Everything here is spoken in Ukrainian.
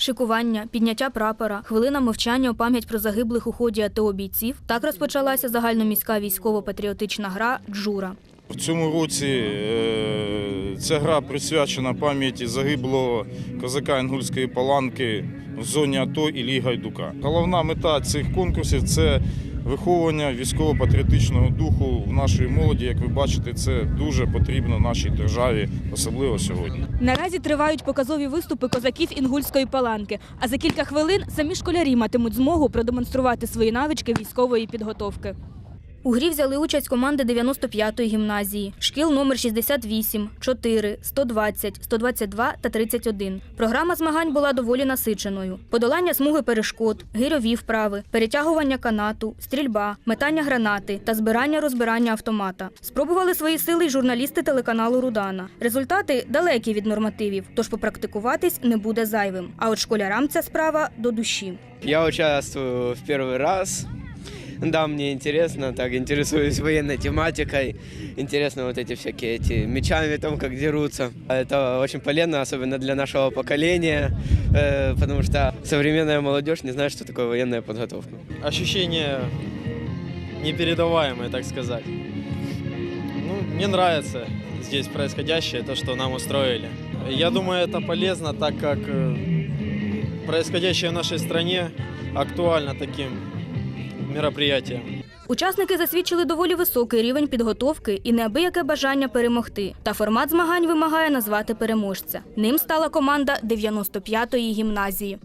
Шикування, підняття прапора, хвилина мовчання у пам'ять про загиблих у ході АТО бійців. Так розпочалася загальноміська військово-патріотична гра Джура. В цьому році е, ця гра присвячена пам'яті загиблого козака Інгульської паланки в зоні АТО Іллі Гайдука. Головна мета цих конкурсів це виховування військово-патріотичного духу в нашій молоді. Як ви бачите, це дуже потрібно нашій державі, особливо сьогодні. Наразі тривають показові виступи козаків інгульської паланки. А за кілька хвилин самі школярі матимуть змогу продемонструвати свої навички військової підготовки. У грі взяли участь команди 95-ї гімназії, шкіл номер 68, 4, 120, 122 та 31. Програма змагань була доволі насиченою: подолання смуги перешкод, гирьові вправи, перетягування канату, стрільба, метання гранати та збирання-розбирання автомата. Спробували свої сили й журналісти телеканалу Рудана. Результати далекі від нормативів, тож попрактикуватись не буде зайвим. А от школярам ця справа до душі. Я участвую в первый раз. Да, мне интересно, так интересуюсь военной тематикой. Интересно вот эти всякие эти мечами, там как дерутся. Это очень полезно, особенно для нашего поколения, э, потому что современная молодежь не знает, что такое военная подготовка. ощущения непередаваемые, так сказать. Ну, мне нравится здесь происходящее, то, что нам устроили. Я думаю, это полезно, так как э, происходящее в нашей стране актуально таким мероприятием. Учасники засвідчили доволі високий рівень підготовки і неабияке бажання перемогти. Та формат змагань вимагає назвати переможця. Ним стала команда 95-ї гімназії.